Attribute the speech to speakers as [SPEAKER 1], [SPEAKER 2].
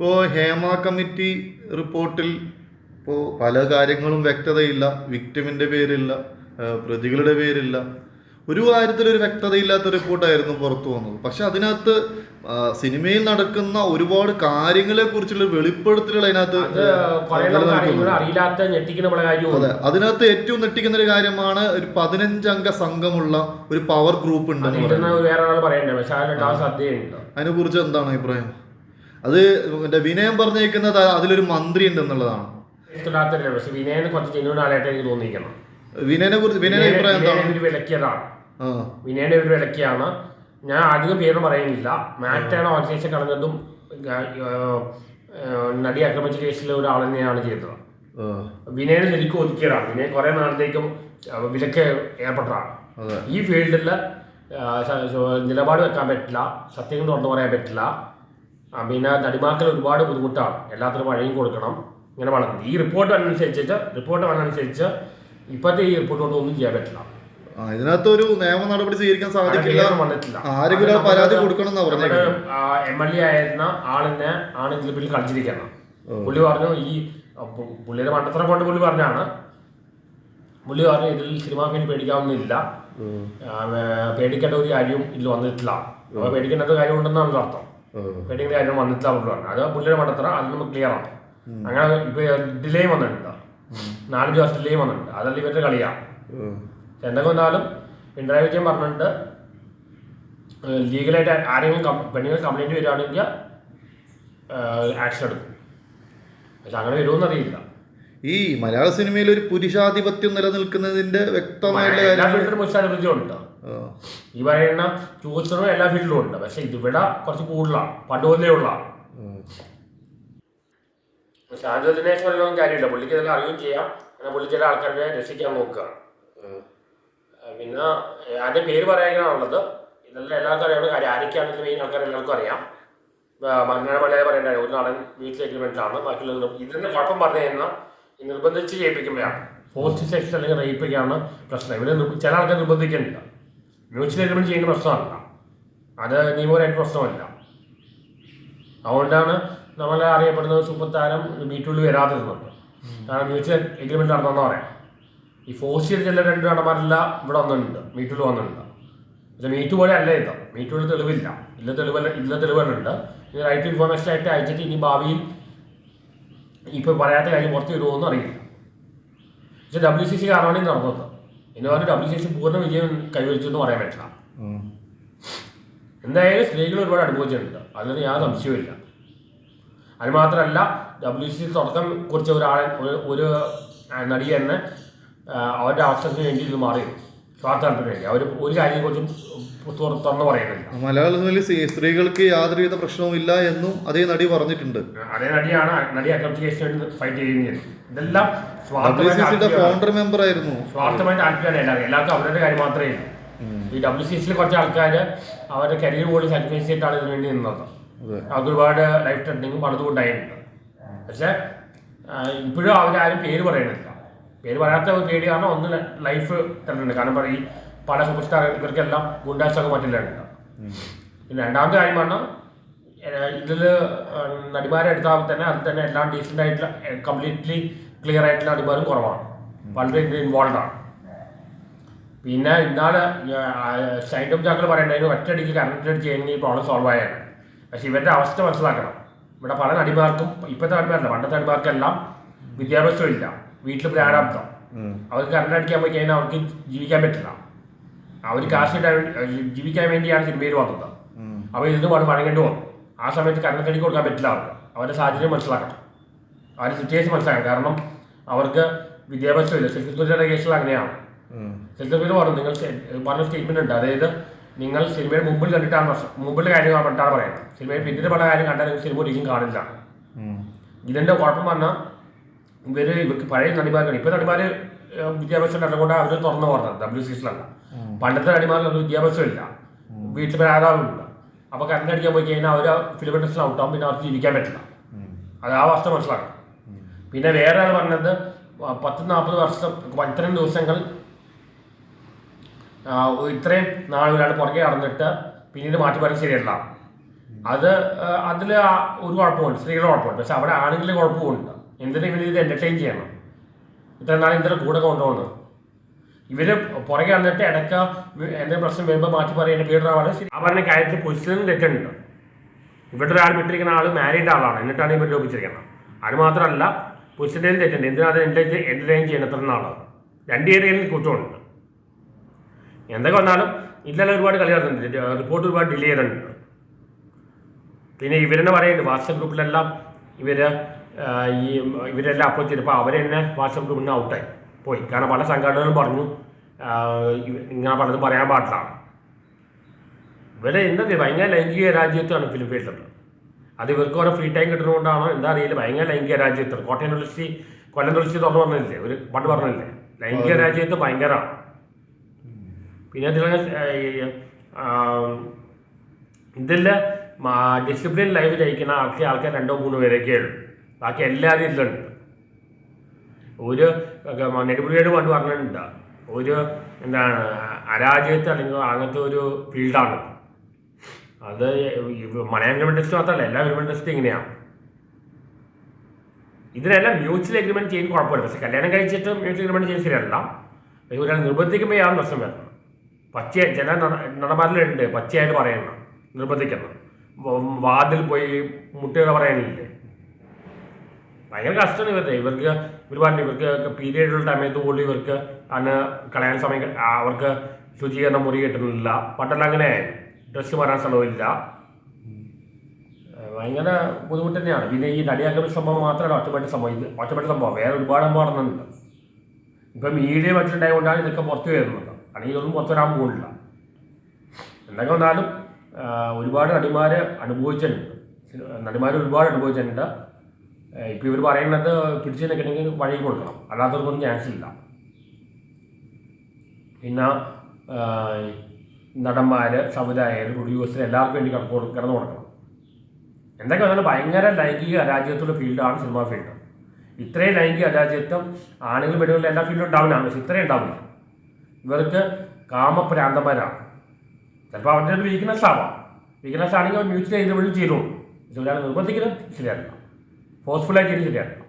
[SPEAKER 1] ഇപ്പോൾ ഹേമ കമ്മിറ്റി റിപ്പോർട്ടിൽ ഇപ്പോൾ പല കാര്യങ്ങളും വ്യക്തതയില്ല. വിക്ടിമിന്റെ പേരില്ല പ്രതികളുടെ പേരില്ല. ഒരു കാര്യത്തിലൊരു വ്യക്തതയില്ലാത്ത റിപ്പോർട്ടായിരുന്നു പുറത്തു വന്നത്. പക്ഷെ അതിനകത്ത് സിനിമയിൽ നടക്കുന്ന ഒരുപാട് കാര്യങ്ങളെ കുറിച്ചുള്ള വെളിപ്പെടുത്തലുകൾ അതിനകത്ത്
[SPEAKER 2] അറിയില്ലാത്ത ഞെട്ടിക്കുന്ന
[SPEAKER 1] അതെ. അതിനകത്ത് ഏറ്റവും ഞെട്ടിക്കുന്ന ഒരു കാര്യമാണ് ഒരു പതിനഞ്ചംഗ സംഘമുള്ള ഒരു പവർ ഗ്രൂപ്പ്
[SPEAKER 2] ഉണ്ട്
[SPEAKER 1] അതിനെ കുറിച്ച് എന്താണ് അഭിപ്രായം? അത് മറ്റേ വിനയം പറഞ്ഞേക്കുന്നത് അതിലൊരു മന്ത്രി ഉണ്ടെന്നുള്ളതാണ്.
[SPEAKER 2] എന്നുള്ളതാണ് പക്ഷെ വിനയനെ കുറച്ച് ജെന്യൂൻ ആളായിട്ട് എനിക്ക് തോന്നിയിരിക്കണം.
[SPEAKER 1] വിനയനെ കുറിച്ച് വിനയന്റെ അഭിപ്രായം എന്താണ്?
[SPEAKER 2] ഒരു വിലക്കിയതാണ്.
[SPEAKER 1] ആ.
[SPEAKER 2] വിനയനെ ഒരു വിലക്കിയാണ്. ഞാൻ അധികം പേര് പറയുന്നില്ല. മാറ്റാണ് ഓർഗനൈസേഷൻ കളഞ്ഞതും നടി ആക്രമിച്ച കേസിലെ ഒരാൾ തന്നെയാണ് ചെയ്തത്.
[SPEAKER 1] ആ,
[SPEAKER 2] വിനയനെ ശരിക്കും ഒതുക്കിയതാണ്. വിനയൻ കുറെ നാളത്തേക്കും വിലക്ക് ഏർപ്പെട്ടതാണ്
[SPEAKER 1] അതെ.
[SPEAKER 2] ഈ ഫീൽഡിൽ നിലപാട് വെക്കാൻ പറ്റില്ല. സത്യങ്ങൾ തുറന്നു പറയാൻ പറ്റില്ല. പിന്നെ നടിമാർക്കിൽ ഒരുപാട് ബുദ്ധിമുട്ടാണ്. എല്ലാത്തിനും വഴിയും കൊടുക്കണം. ഇങ്ങനെ വളർന്നു ഈ റിപ്പോർട്ട് അനുസരിച്ചിട്ട് റിപ്പോർട്ട് വന്നനുസരിച്ച് ഇപ്പോഴത്തെ ഈ റിപ്പോർട്ട് കൊണ്ട് ഒന്നും ചെയ്യാൻ പറ്റില്ല.
[SPEAKER 1] ഇതിനകത്ത് ഒരു നിയമ നടപടി സ്വീകരിക്കാൻ സാധിക്കില്ല. ആരെങ്കിലും പരാതി കൊടുക്കണം
[SPEAKER 2] എം എൽ എ ആയിരുന്ന ആളിനെ ആണ് ഇതിൽ ബിൽ കളിച്ചിരിക്കുന്നത്.
[SPEAKER 1] ഓ.
[SPEAKER 2] പുള്ളി പറഞ്ഞു ഈ പുള്ളിയുടെ മണ്ടത്തരം കൊണ്ട് പുള്ളി പറഞ്ഞാണ്. പുള്ളി പറഞ്ഞു ഇതിൽ സിനിമാ ഫീൽ പേടിക്കാവുന്നില്ല. പേടിക്കേണ്ട ഒരു കാര്യവും ഇതിൽ വന്നിട്ടില്ല. അപ്പൊ പേടിക്കേണ്ട കാര്യം ഉണ്ടെന്നാണ് അർത്ഥം.
[SPEAKER 1] ഓ.
[SPEAKER 2] അതിന് വന്നിട്ടില്ല പുള്ളി പറഞ്ഞു. അത് പുള്ളിയുടെ മണ്ടത്തരം അത് നമുക്ക് ക്ലിയർ ആണ്. അങ്ങനെ ഇപ്പൊ ഡിലേ വന്നിട്ടുണ്ട്. നാല് വർഷം ഡിലേ വന്നിട്ടുണ്ട്. അതല്ല ഇവരുടെ കളിയാണ്
[SPEAKER 1] ഉം.
[SPEAKER 2] എന്തൊക്കെ വന്നാലും പിണറായി വിജയൻ പറഞ്ഞിട്ടുണ്ട് ലീഗലായിട്ട് ആരെങ്കിലും പെണ്ണുങ്ങൾ കംപ്ലൈന്റ് വരികയാണെങ്കിൽ ആക്ഷൻ എടുക്കും. പക്ഷെ അങ്ങനെ വരുമെന്ന് അറിയില്ല.
[SPEAKER 1] ഈ മലയാള സിനിമയിൽ ഒരു പുരുഷാധിപത്യം നിലനിൽക്കുന്നതിന്റെ വ്യക്തമായിട്ടുള്ള
[SPEAKER 2] ഈ പറയുന്ന ചൂസറും എല്ലാ ഫീൽഡിലും ഉണ്ട്. പക്ഷെ ഇതിവിടെ കുറച്ച് കൂടുതലാണ് പണ്ട് മുതലേ ഉള്ള.
[SPEAKER 1] ഉം.
[SPEAKER 2] ഷാജു ദിനേശ് പറയുന്ന കാര്യമില്ല. പുള്ളിക്ക് ഇതെല്ലാം അറിയുകയും ചെയ്യാം. എന്നാൽ പുള്ളി ചില ആൾക്കാരെ രക്ഷിക്കാൻ നോക്കുക. പിന്നെ അതിന്റെ പേര് പറയാനുള്ളത് ഇതെല്ലാം എല്ലാവർക്കും അറിയാവുന്ന കാര്യം. ആരൊക്കെയാണെങ്കിലും മെയിൻ ആൾക്കാർ എല്ലാവർക്കും അറിയാം. മലയാള പറയേണ്ട ഒരു നടൻ വീട്ടിൽ എഗ്രിമെന്റാണ് ബാക്കിയുള്ള ഇതിന്റെ കുഴപ്പം പറഞ്ഞു കഴിഞ്ഞാൽ നിർബന്ധിച്ച് ചെയ്യിപ്പിക്കുമ്പോഴാണ് പോസ്റ്റ് സെക്ഷൻ അല്ലെങ്കിൽ റേപ്പൊക്കെയാണ് പ്രശ്നം. ഇവരെ ചില ആൾക്കാർ നിർബന്ധിക്കുന്നില്ല മ്യൂച്വൽ എഗ്രിമെന്റ് ചെയ്യുന്ന പ്രശ്നമല്ല. അത് നിയമപരമായിട്ട് പ്രശ്നമല്ല. അതുകൊണ്ടാണ് നമ്മളെ അറിയപ്പെടുന്ന സൂപ്പർ താരം മീറ്റുള്ളിൽ വരാതിരുന്നത്. കാരണം മ്യൂച്വൽ എഗ്രിമെന്റ് നടന്നെന്ന് പറയാം. ഈ ഫോഴ്സ് ചെയ്ത് ചില രണ്ട് നടന്മാരെല്ലാം ഇവിടെ വന്നിട്ടുണ്ട്. മീറ്റുള്ളിൽ വന്നിട്ടുണ്ട്. പക്ഷെ മീറ്റു പോലെ അല്ല ഇത്. മീറ്റുള്ളിൽ തെളിവില്ല. ഇല്ല തെളിവല്ല ഇല്ല തെളിവുകളുണ്ട് ഇത് റൈറ്റ് ഇൻഫോർമേഷൻ ആയിട്ട് അയച്ചിട്ട് ഇനി ഭാവിയിൽ ഇപ്പോൾ പറയാത്ത കാര്യം പുറത്ത് വരുമോയെന്ന് അറിയില്ല. പക്ഷെ ഡബ്ല്യു സി സി കാരണമാണ് നടന്നത്. എന്ന് പറഞ്ഞാൽ ഡബ്ല്യു സി സി പൂർണ വിജയം കൈവരിച്ചു എന്ന് പറയാൻ പറ്റില്ല. എന്തായാലും സ്ത്രീകൾ ഒരുപാട് അനുഭവിച്ചിട്ടുണ്ട്. അതിന് യാതൊരു സംശയമില്ല അത് മാത്രമല്ല ഡബ്ല്യു സി തുടക്കം കുറിച്ച ഒരാളെ ഒരു- ഒരു നടി തന്നെ അവരുടെ അവസരത്തിന് വേണ്ടി ഇത് മാറി അവർ ഒരു കുറിച്ചും തുറന്നു പറയുന്നില്ല.
[SPEAKER 1] മലയാള സിനിമയിൽ സ്ത്രീ- സ്ത്രീകൾക്ക് യാതൊരുവിധ പ്രശ്നവും ഇല്ല എന്നും അതേ നടി പറഞ്ഞിട്ടുണ്ട്.
[SPEAKER 2] അതേ നടിയാണ് നടി ഫൈറ്റ് ചെയ്യുന്നത്. ഇതെല്ലാം
[SPEAKER 1] ഫൗണ്ടർ മെമ്പർ ആയിരുന്നു.
[SPEAKER 2] സ്വാർത്ഥമായ താല്പര്യമാണ് എല്ലാവരും. എല്ലാവർക്കും അവരുടെ കാര്യം മാത്രമേ ഉള്ളൂ. ഈ ഡബ്ല്യു സി സിയിൽ കുറച്ച് ആൾക്കാർ അവരുടെ കരിയർ പോലും സാക്രിഫൈസ് ചെയ്തിട്ടാണ് ഇതിനു വേണ്ടി നിന്നത്. അവർക്ക് ഒരുപാട് ലൈഫ് ട്രെൻഡിങ്ങും പലതും ഉണ്ടായിട്ടുണ്ട്. പക്ഷെ ഇപ്പോഴും അവരാരും പേര് പറയുന്നില്ല. പേര് പറയാത്ത പേടി കാരണം ഒന്ന് ലൈഫ് തരുന്നുണ്ട് കാരണം പറയും ഈ പല സൂപ്പർ സ്റ്റാർ ഇവർക്കെല്ലാം ഗുണ്ടാസൊക്കെ മറ്റില്ലുണ്ട്
[SPEAKER 1] ഉം.
[SPEAKER 2] പിന്നെ രണ്ടാമത്തെ കാര്യം പറഞ്ഞാൽ ഇതിൽ നടിമാരെ എടുത്താൽ തന്നെ അത് തന്നെ എല്ലാം ഡീസെന്റ് ആയിട്ടുള്ള കംപ്ലീറ്റ്ലി ക്ലിയർ ആയിട്ടുള്ള നടിമാരും കുറവാണ്. വളരെ ഇൻവോൾവ് ആണ്. പിന്നെ ഇന്നാൾ സൈൻഡം ചാക്കൾ പറയണ്ടായിരുന്നു ഒറ്റയടിക്ക് കറണ്ട് അടിച്ച് കഴിഞ്ഞാൽ ഈ പ്രോബ്ലം സോൾവ് ആയാണ് പക്ഷെ ഇവരുടെ അവസ്ഥ മനസ്സിലാക്കണം. ഇവിടെ പല നടിമാർക്കും ഇപ്പോഴത്തെ നടിമാരല്ല പണ്ടത്തെ നടിമാർക്കെല്ലാം വിദ്യാഭ്യാസം ഇല്ല. വീട്ടിൽ പ്രാരാബ്ദം. അവർക്ക് കറണ്ട് അടിക്കാൻ പോയി കഴിഞ്ഞാൽ അവർക്ക് ജീവിക്കാൻ പറ്റില്ല. അവർ കാശ് ജീവിക്കാൻ വേണ്ടിയാണ് സിനിമയിൽ വന്നത്.
[SPEAKER 1] അവർ
[SPEAKER 2] അപ്പോൾ ഇതിന് പാട് വഴങ്ങേണ്ടി വന്നു. ആ സമയത്ത് കറണ്ട് അടിക്ക് കൊടുക്കാൻ പറ്റില്ല അവർക്ക്. അവരുടെ സാഹചര്യം മനസ്സിലാക്കണം. അവരുടെ സിറ്റുവേഷൻ മനസ്സിലാക്കണം. കാരണം അവർക്ക് വിദ്യാഭ്യാസം ഇല്ല. സെക്യൂരിറ്റിയുടെ കേസിൽ അങ്ങനെയാണ്.
[SPEAKER 1] സെൽഫ്
[SPEAKER 2] സർവീസ് പറഞ്ഞു നിങ്ങൾ പറഞ്ഞ സ്റ്റേറ്റ്മെന്റ് ഉണ്ട്. അതായത് നിങ്ങൾ സിനിമയുടെ മുമ്പിൽ കണ്ടിട്ടാണ് മുമ്പിലെ കാര്യം കണ്ടിട്ടാണ് പറയുന്നത്. സിനിമയുടെ പിന്നീട് പല കാര്യം കണ്ടാൽ നിങ്ങൾ സിനിമ ഒരിക്കലും കാണില്ല. ഇതിന്റെ കുഴപ്പം പറഞ്ഞാൽ ഇവർ ഇവർക്ക് പഴയ നടിമാരാണ്. ഇപ്പൊ നടിമാര് വിദ്യാഭ്യാസം ഉള്ളതുകൊണ്ട് അവർ തുറന്നു പറഞ്ഞത് ഡബ്ല്യു സി സിലല്ല പണ്ടത്തെ നടിമാർക്ക് വിദ്യാഭ്യാസം ഇല്ല. വീട്ടിൽ പ്രാതാവുണ്ട് അപ്പൊ കറണ്ട് അടിക്കാൻ പോയി കഴിഞ്ഞാൽ അവർ ഫിലിം ഇൻഡസ്ട്രിയിൽ ഔട്ടാവും പിന്നെ അവർക്ക് ജീവിക്കാൻ പറ്റില്ല. അത് ആ വസ്തു മനസ്സിലാക്കണം. പിന്നെ വേറെ ആൾ പറഞ്ഞത് പത്ത് നാൽപ്പത് വർഷം ഇത്രയും ദിവസങ്ങൾ ഇത്രയും ഒരാൾ പുറകെ നടന്നിട്ട് പിന്നീട് മാറ്റി പറയാൻ ശരിയല്ല അത് അതിൽ ഒരു കുഴപ്പമുണ്ട് സ്ത്രീകളുടെ കുഴപ്പമുണ്ട് പക്ഷെ അവിടെ ആണെങ്കിലും കുഴപ്പമുണ്ട് എന്തിനാ ഇവർ ഇത് എന്റർടൈൻ ചെയ്യണം? ഇത്ര നാളെ എന്തിനാ കൂടെ കൊണ്ടുപോകണം ഇവർ പുറകെ വന്നിട്ട് ഇടയ്ക്ക് എന്തെങ്കിലും പ്രശ്നം വരുമ്പോൾ മാറ്റി പറയുന്ന ശരി. ആ പറഞ്ഞ കാര്യത്തിൽ പൊസിഷനും തെറ്റുണ്ട്. ഇവിടെ ഒരാൾ വിട്ടിരിക്കുന്ന ആൾ മാരീഡ് ആളാണ്. എന്നിട്ടാണ് ഇവർ ലോപിച്ചിരിക്കുന്നത് അത് മാത്രമല്ല പൊസിഷന്റെയും തെറ്റുണ്ട്. എന്തിനാണ് എന്റെ എന്റർടൈൻ ചെയ്യണം ഇത്ര നാളാണ് രണ്ട് ഏരിയയിൽ കുറ്റമുണ്ട്. എന്തൊക്കെ വന്നാലും ഇതിലെല്ലാം ഒരുപാട് കളി നടന്നിട്ടുണ്ട്. റിപ്പോർട്ട് ഒരുപാട് ഡിലേ ചെയ്തിട്ടുണ്ട്. പിന്നെ ഇവരെന്നെ പറയുന്നുണ്ട് വാട്സപ്പ് ഗ്രൂപ്പിലെല്ലാം ഇവർ ഈ ഇവരെല്ലാം അപ്പോൾ ചെയ്തപ്പോൾ അവർ തന്നെ വാട്സപ്പ് മുന്നേ ഔട്ടായി പോയി. കാരണം പല സംഘടനകളും പറഞ്ഞു ഇങ്ങനെ പലതും പറയാൻ പാടില്ല. ഇവരെ എന്താ ഭയങ്കര ലൈംഗിക രാജ്യത്വമാണ് ഫിലിപ്പീൻസിൽ അത് ഇവർക്ക് ഓരോ ഫ്രീ ടൈം കിട്ടുന്നതുകൊണ്ടാണോ എന്താ അറിയില്ല ഭയങ്കര ലൈംഗിക രാജ്യത്വം കോട്ടയം തുളസി കൊല്ലം തുളസി തുറന്നു പറഞ്ഞില്ലേ? ഒരു പണ്ട് പറഞ്ഞില്ലേ? ലൈംഗിക രാജ്യത്ത് ഭയങ്കരമാണ് പിന്നെ അതിൽ ഇതിൽ ഡിസിപ്ലിൻ ലൈഫ് ജയിക്കുന്ന ആൾക്കാർ ആൾക്കാർ രണ്ടോ മൂന്നോ പേരൊക്കെ ഉള്ളൂ. ബാക്കി എല്ലാവരും ഇതിലുണ്ട്. ഒരു നെടുപുഴിയോട് പണ്ട് പറഞ്ഞിട്ടുണ്ട്. ഒരു എന്താണ് അരാജയത്ത് അല്ലെങ്കിൽ അങ്ങനത്തെ ഒരു ഫീൽഡാണ്. അത് മലയാളം ഇൻഡസ്ട്രി മാത്രമല്ല എല്ലാ ഇൻഡസ്ട്രി ഇങ്ങനെയാണ്. ഇതിനെല്ലാം മ്യൂച്വൽ എഗ്രിമെന്റ് ചെയ്യുന്ന കുഴപ്പമില്ല. പക്ഷെ കല്യാണം കഴിച്ചിട്ട് മ്യൂച്വൽ എഗ്രിമെന്റ് ചെയ്യുന്ന ശരിയല്ല. പക്ഷേ ഒരാൾ നിർബന്ധിക്കുമ്പോഴാണ് പ്രശ്നം വരുന്നത് പച്ച ചില നട- നടന്മാരിലുണ്ട് പച്ചയായിട്ട് പറയുന്നത്. നിർബന്ധിക്കണം. വ- വാതിൽ പോയി മുട്ടയുടെ പറയാനില്ലേ? ഭയങ്കര കഷ്ടമാണ് ഇവരുടെ. ഇവർക്ക് ഇവർ പറഞ്ഞു ഇവർക്ക് ഉള്ള സമയത്ത് പോലും ഇവർക്ക് അന്ന് കളയാൻ സമയം അവർക്ക് ശുചീകരണ മുറി കിട്ടുന്നില്ല. പണ്ടെല്ലാം അങ്ങനെ ഡ്രസ്സ് മാറാൻ സ്ഥലമില്ല ഭയങ്കര ബുദ്ധിമുട്ട് തന്നെയാണ്. പിന്നെ ഈ നടിയാക്കുന്ന സംഭവം മാത്രമല്ല ഒറ്റപ്പെട്ട സംഭവം. ഇത് ഒറ്റപ്പെട്ട സംഭവം. വേറെ ഒരുപാട് സംഭവം നടന്നുണ്ട് ഇപ്പം മീഡിയ മറ്റുണ്ടായതുകൊണ്ടാണ് ഇതൊക്കെ പുറത്ത് വരുന്നത്. അല്ലെങ്കിൽ ഇതൊന്നും പുറത്തു വരാൻ പോകുന്നില്ല. എന്തൊക്കെ വന്നാലും ഒരുപാട് നടിമാർ അനുഭവിച്ചിട്ടുണ്ട്. നടിമാർ ഒരുപാട് അനുഭവിച്ചിട്ടുണ്ട്. ഇപ്പം ഇവർ പറയുന്നത് പിടിച്ചു നിൽക്കണമെങ്കിൽ വഴി കൊടുക്കണം. അല്ലാത്തവർക്കൊന്നും ചാൻസ് ഇല്ല. പിന്നെ നടന്മാർ സംവിധായകർ പ്രൊഡ്യൂസർ എല്ലാവർക്കും വേണ്ടി കിടന്നു കൊടു- കിടന്നു കൊടുക്കണം. എന്തൊക്കെ വന്നാലും ഭയങ്കര ലൈംഗിക അരാജ്യത്തുള്ള ഫീൽഡാണ് സിനിമാ ഫീൽഡ് ഇത്രയും ലൈംഗിക അരാജ്യത്വം ആണുങ്ങൾ വീടുകളിൽ എല്ലാ ഫീൽഡും ഉണ്ടാവില്ല. പക്ഷെ ഇത്രയും ഉണ്ടാവില്ല. ഇവർക്ക് കാമപ്രാന്തന്മാരാണ് ചിലപ്പോൾ അവരുടെ ഒരു വീക്ക്നെസ് ആവാം. വീക്ക്നെസ് ആണെങ്കിൽ അവർ മ്യൂച്വൽ വീണ്ടും ചെയ്തോളൂ. പക്ഷെ ഒരാൾ നിർബന്ധിക്കുന്നത് ശരിയല്ല ഫോഴ്സ്ഫുള്ളായി ചെയ്യുന്നത് ശരിയല്ല